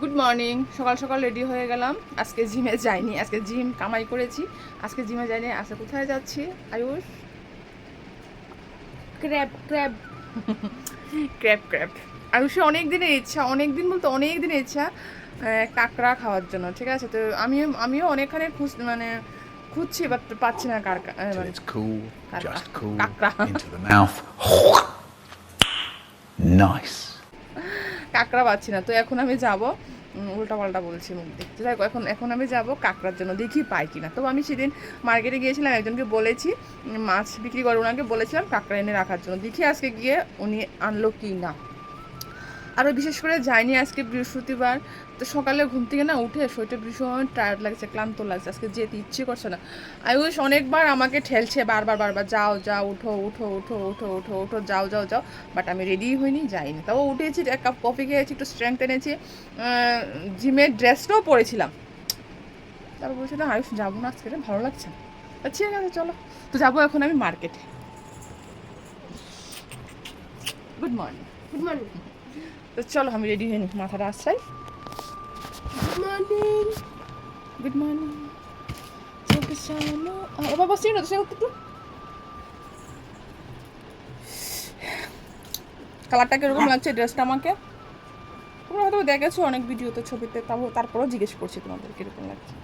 Good morning সকাল সকাল ready হয়ে গেলাম। আজকে জিমে যাইনি। আজকে জিম কামাই করেছি। আজকে জিমে যাইনি। আজকে কোথায় যাচ্ছি? Ayush? Crab crab crab crab আয়ুষের অনেক দিনের ইচ্ছা অনেক দিন বলতে অনেক দিনের ইচ্ছা কাঁকড়া খাওয়ার জন্য ঠিক আছে? তো আমি আমিও অনেকখানে খুঁজ মানে খুঁজছি বাট পাচ্ছি না কার till it's কাঁকড়া পাচ্ছি না। তো এখন আমি যাব উল্টা পাল্টা বলছি মুখ দেখতে। দেখো, এখন এখন আমি যাব কাঁকড়ার জন্য, দেখি পাই কিনা। তো আমি সেদিন মার্কেটে গিয়েছিলাম, একজনকে বলেছি মাছ বিক্রি করে ওনাকে বলেছিলাম কাঁকড়া এনে রাখার জন্য। দেখি আজকে গিয়ে উনি আনলো কি না আরও বিশেষ করে যাইনি আজকে বৃহস্পতিবার। তো সকালে ঘুম থেকে না উঠে শরীরটা ভীষণ টায়ার্ড লাগছে, ক্লান্ত লাগছে, আজকে যেতে ইচ্ছে করছে না। আই আয়ুষ অনেকবার আমাকে ঠেলছে, বারবার বারবার, যাও যাও, উঠো উঠো উঠো উঠো উঠো উঠো, যাও যাও যাও। বাট আমি রেডি হইনি, যাইনি। তাও উঠেছি এক কাপ কফি খেয়েছি, একটু স্ট্রেংথ এনেছি। জিমের ড্রেসটাও পরেছিলাম। তারপর বলছিলাম আয়ুষ, যাব না আজকে ভালো লাগছে না। ঠিক আছে, চলো। তো যাব এখন আমি মার্কেটে গুড মর্নিং গুড মর্নিং তো চলো আমি রেডি হয়ে নি মাথাটা আশ্রাই গুড মর্নিং গুড মর্নিং চোখে এবার বসছি না তো সে একটু। কালারটা কীরকম লাগছে ড্রেসটা আমাকে? তোমরা হয়তো দেখেছ অনেক ভিডিওতে ছবিতে তাও তারপরেও জিজ্ঞেস করছি তোমাদের কীরকম লাগছে।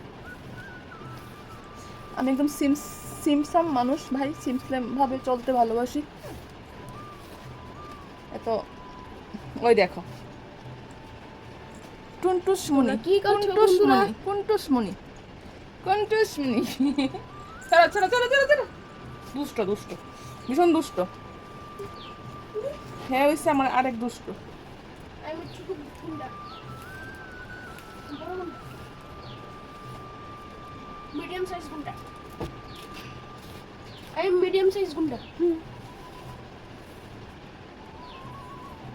আমি একদম সিম সিমসাম মানুষ ভাই সিমসলেম ভাবে চলতে ভালোবাসি। এত ওই দেখো। টুনটুস মুনি কি? মুনি মুনি মুনি চলো চলো চলো চলো চলো দুষ্ট দুষ্ট। ভীষণ দুষ্ট। হ্যাঁ হয়েছে আমার আরেক দুষ্ট। মিডিয়াম সাইজ গুন্ডা। আমি মিডিয়াম সাইজ গুন্ডা।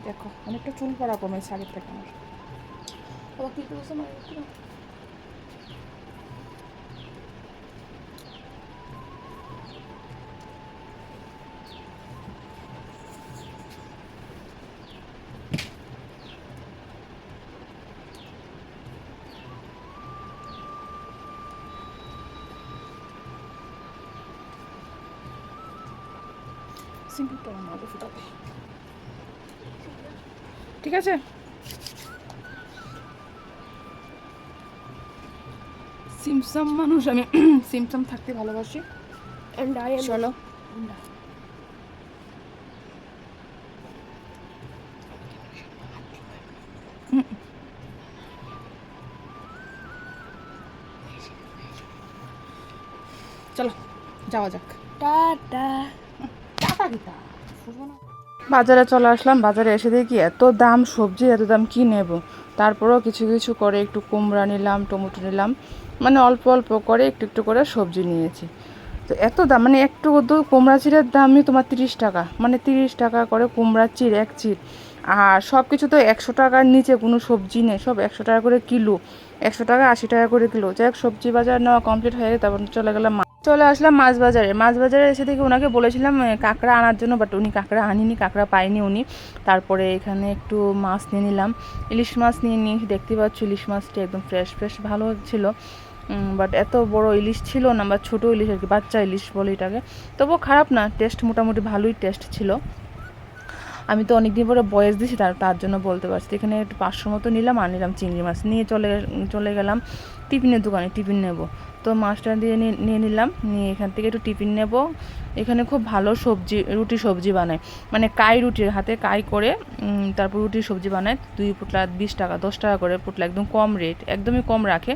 দেখো অনেকটা চুল পড়া কমেছে আগের থেকে আমার আবার কি করেছে আমার একটু সিঙ্গেলটা আমার আগে ফুটাবে ঠিক আছে? সিমসাম মানুষ আমি সিমসাম থাকতে ভালোবাসি। চলো। চলো যাওয়া যাক। টাটা। টাকা দিতা বাজারে চলে আসলাম, বাজারে এসে দেখি এত দাম সবজি, এত দাম কি নেব? তারপরেও কিছু কিছু করে একটু কুমড়া নিলাম, টমেটো নিলাম মানে অল্প অল্প করে একটু একটু করে সবজি নিয়েছি। তো এত দাম মানে একটু কুমড়া চিড়ের দামই তোমার তিরিশ টাকা মানে তিরিশ টাকা করে কুমড়া চিড়, এক চিড়। আর সব কিছু তো একশো টাকার নিচে, কোনো সবজি নেই, সব একশো টাকা করে কিলো, একশো টাকা আশি টাকা করে কিলো। যাই সবজি বাজার নেওয়া কমপ্লিট হয়ে গেছে, তারপর চলে গেলাম চলে আসলাম মাছ বাজারে মাছ বাজারে এসে থেকে ওনাকে বলেছিলাম কাঁকড়া আনার জন্য বাট উনি কাঁকড়া আনিনি, কাঁকড়া পায়নি উনি। তারপরে এখানে একটু মাছ নিয়ে নিলাম। ইলিশ মাছ নিয়ে নিয়ে দেখতে পাচ্ছ, ইলিশ মাছটি একদম ফ্রেশ ফ্রেশ ভালো ছিল। বাট এত বড় ইলিশ ছিল না, বা ছোটো ইলিশ আর কি, বাচ্চা ইলিশ বলে এটাকে। তবুও খারাপ না টেস্ট মোটামুটি ভালোই টেস্ট ছিল। আমি তো অনেকদিন পরে বয়স দিয়েছি, তার তার জন্য বলতে পারছি। এখানে একটু পাঁচশো মতো নিলাম আর নিলাম চিংড়ি মাছ। নিয়ে চলে চলে গেলাম টিফিনের দোকানে, টিফিন নেব। তো মাছটা দিয়ে নিয়ে নিলাম, নিয়ে এখান থেকে একটু টিফিন নেব। এখানে খুব ভালো সবজি, রুটি সবজি বানায়। মানে কাই রুটির হাতে কাই করে তারপর রুটি সবজি বানায়। দুই পুটলা বিশ টাকা, দশ টাকা করে পুটলা, একদম কম রেট একদমই কম রাখে।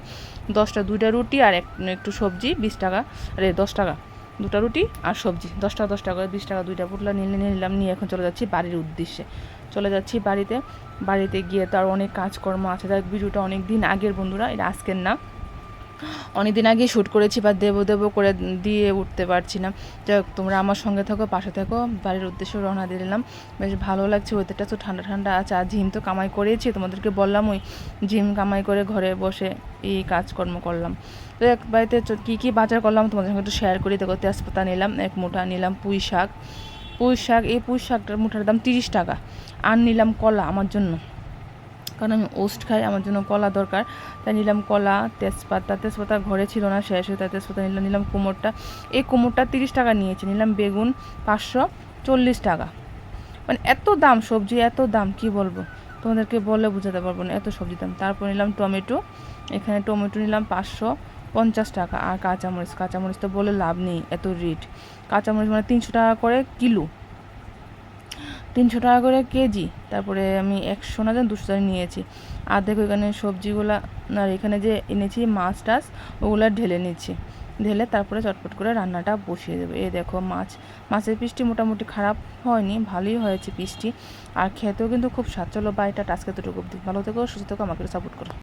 দশটা, দুইটা রুটি আর এক, একটু সবজি, বিশ টাকা, আরে দশ টাকা। দুটো রুটি আর সবজি। দশ টাকা দশ টাকা করে, বিশ টাকা দুইটা পুটলা নিয়ে নিলাম, নিয়ে এখন চলে যাচ্ছি বাড়ির উদ্দেশ্যে। চলে যাচ্ছি বাড়িতে। বাড়িতে গিয়ে তো আর অনেক কাজকর্ম আছে। যাক ভিডিওটা অনেক দিন আগের বন্ধুরা, এটা আজকের না। অনেকদিন আগে শ্যুট করেছি বা দেবো দেবো করে দিয়ে উঠতে পারছি না। যাই হোক তোমরা আমার সঙ্গে থাকো, পাশে থাকো। বাড়ির উদ্দেশ্যে রওনা দিলাম। বেশ ভালো লাগছে ওয়েদারটা তো ঠান্ডা ঠান্ডা আছে। আর জিম তো কামাই করেছি, তোমাদেরকে বললাম ওই জিম কামাই করে ঘরে বসে এই কাজকর্ম করলাম। তো এক বাড়িতে কী কী বাজার করলাম তোমাদের সঙ্গে একটু শেয়ার করি। দেখো, তেজপাতা নিলাম, এক মুঠা নিলাম পুঁই শাক। পুঁই শাক, এই পুঁই শাকটার মুঠার দাম তিরিশ টাকা। আর নিলাম কলা আমার জন্য। কারণ আমি ওস্ট খাই, আমার জন্য কলা দরকার। তাই নিলাম কলা, তেজপাতা তেজপাতা ঘরে ছিল না শেষ হয়ে তাই তেজপাতা নিলাম নিলাম কুমোরটা। এই কুমোরটা তিরিশ টাকা নিয়েছে, নিলাম বেগুন পাঁচশো চল্লিশ টাকা। মানে এত দাম সবজি, এত দাম, কি বলব? তোমাদেরকে বলে বোঝাতে পারব না, এত সবজি দাম। তারপর নিলাম টমেটো, এখানে টমেটো নিলাম পাঁচশো পঞ্চাশ টাকা। আর কাঁচামরিচ কাঁচামরিচ তো বলে লাভ নেই, এত রেট কাঁচামরিচ মানে তিনশো টাকা করে কিলো। তিনশো টাকা করে কেজি। তারপরে আমি একশো না যেন দুশো টাকা নিয়েছি। আর দেখো এখানে সবজিগুলো, আর এখানে যে এনেছি মাছ টাছ, ওগুলো ঢেলে নিচ্ছি। ঢেলে তারপরে চটপট করে রান্নাটা বসিয়ে দেবো। এই দেখো মাছ, মাছের পিসটি মোটামুটি খারাপ হয়নি, ভালোই হয়েছে পিসটি আর খেতেও কিন্তু খুব স্বাদ বা এটা টাচকে দুটো ভালো থেকো, সুস্থ থেকো, আমাকে সাপোর্ট করো।